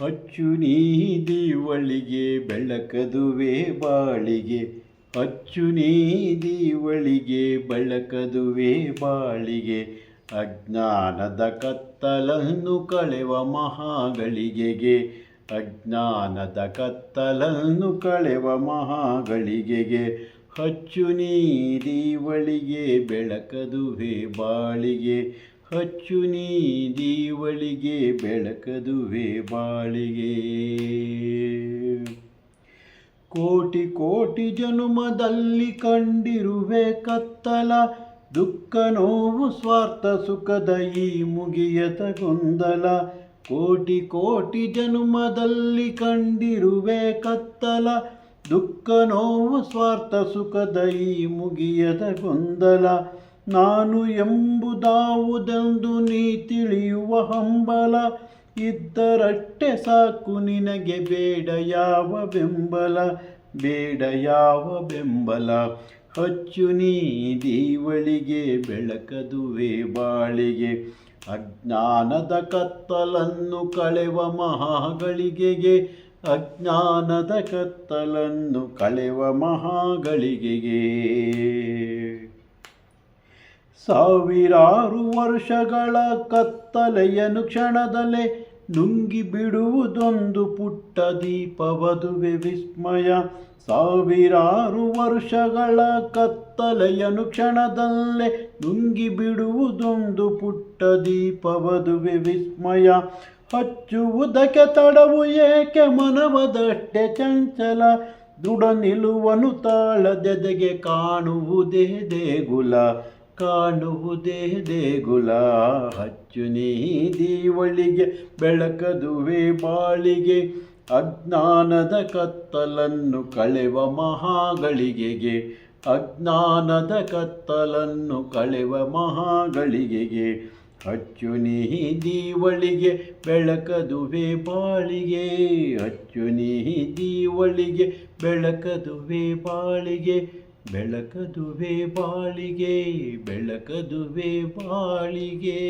ಹಚ್ಚು ನೀದಿವಳಿಗೆ ಬೆಳಕದುವೆ ಬಾಳಿಗೆ. ಅಚ್ಚು ನೀದಿವಳಿಗೆ ಬೆಳಕದುವೆ ಬಾಳಿಗೆ. ಅಜ್ಞಾನದ ಕತ್ತಲನ್ನು ಕಳೆವ ಮಹಾಗಳಿಗೆಗೆ. ಅಜ್ಞಾನದ ಕತ್ತಲನ್ನು ಕಳೆವ ಮಹಾಗಳಿಗೆಗೆ. ಹಚ್ಚು ನೀದಿವಳಿಗೆ ಬೆಳಕದುವೆ ಬಾಳಿಗೆ. ಹಚ್ಚು ನೀ ದೀವಳಿಗೆ ಬೆಳಕದುವೆ ಬಾಳಿಗೆ. ಕೋಟಿ ಕೋಟಿ ಜನುಮದಲ್ಲಿ ಕಂಡಿರುವೆ ಕತ್ತಲ, ದುಃಖ ನೋವು, ಸ್ವಾರ್ಥ ಸುಖದ ಈ ಮುಗಿಯತ ಗೊಂದಲ. ಕೋಟಿ ಕೋಟಿ ಜನುಮದಲ್ಲಿ ಕಂಡಿರುವೆ ಕತ್ತಲ, ದುಃಖ ನೋವು, ಸ್ವಾರ್ಥ ಸುಖದ ಈ ಮುಗಿಯದ ಗೊಂದಲ. ನಾನು ಎಂಬುದಾವುದೆಂದು ನೀ ತಿಳಿಯುವ ಹಂಬಲ ಇದ್ದರಟ್ಟೆ ಸಾಕು ನಿನಗೆ ಬೇಡ ಯಾವ ಬೆಂಬಲ, ಬೇಡ ಯಾವ ಬೆಂಬಲ. ಹಚ್ಚು ನೀ ದೀವಳಿಗೆ, ಬೆಳಕದುವೆ ಬಾಳಿಗೆ. ಅಜ್ಞಾನದ ಕತ್ತಲನ್ನು ಕಳೆವ ಮಹಾಗಳಿಗೆಗೆ, ಅಜ್ಞಾನದ ಕತ್ತಲನ್ನು ಕಳೆವ ಮಹಾಗಳಿಗೆಗೆ. ಸಾವಿರಾರು ವರ್ಷಗಳ ಕತ್ತಲೆಯನ್ನು ಕ್ಷಣದಲ್ಲೇ ನುಂಗಿ ಬಿಡುವುದೊಂದು ಪುಟ್ಟ ದೀಪವದುವೆ ವಿಸ್ಮಯ. ಸಾವಿರಾರು ವರ್ಷಗಳ ಕತ್ತಲೆಯನ್ನು ಕ್ಷಣದಲ್ಲೇ ನುಂಗಿ ಬಿಡುವುದೊಂದು ಪುಟ್ಟ ದೀಪವದುವೆ ವಿಸ್ಮಯ. ಹಚ್ಚುವುದಕ್ಕೆ ತಡವು ಏಕೆ ಮನವದಷ್ಟೆ ಚಂಚಲ. ದೃಢ ನಿಲುವನು ತಾಳದೆದೆಗೆ ಕಾಣುವುದೇ ದೇಗುಲ. ಕಾಣುವುದೇ ದೇಗುಲ ಹಚ್ಚು ನೀದಿವಳಿಗೆ ಬೆಳಕದುವೆ ಬಾಳಿಗೆ ಅಜ್ಞಾನದ ಕತ್ತಲನ್ನು ಕಳೆವ ಮಹಾಗಳಿಗೆಗೆ ಅಜ್ಞಾನದ ಕತ್ತಲನ್ನು ಕಳೆವ ಮಹಾಗಳಿಗೆಗೆ ಹಚ್ಚು ನೀದಿವಳಿಗೆ ಬೆಳಕದುವೆ ಬಾಳಿಗೆ ಹಚ್ಚು ನೀದಿವಳಿಗೆ ಬೆಳಕದುವೆ ಬಾಳಿಗೆ ಬೆಳಕದುವೆ ಬಾಳಿಗೆ ಬೆಳಕದುವೆ ಬಾಳಿಗೆ.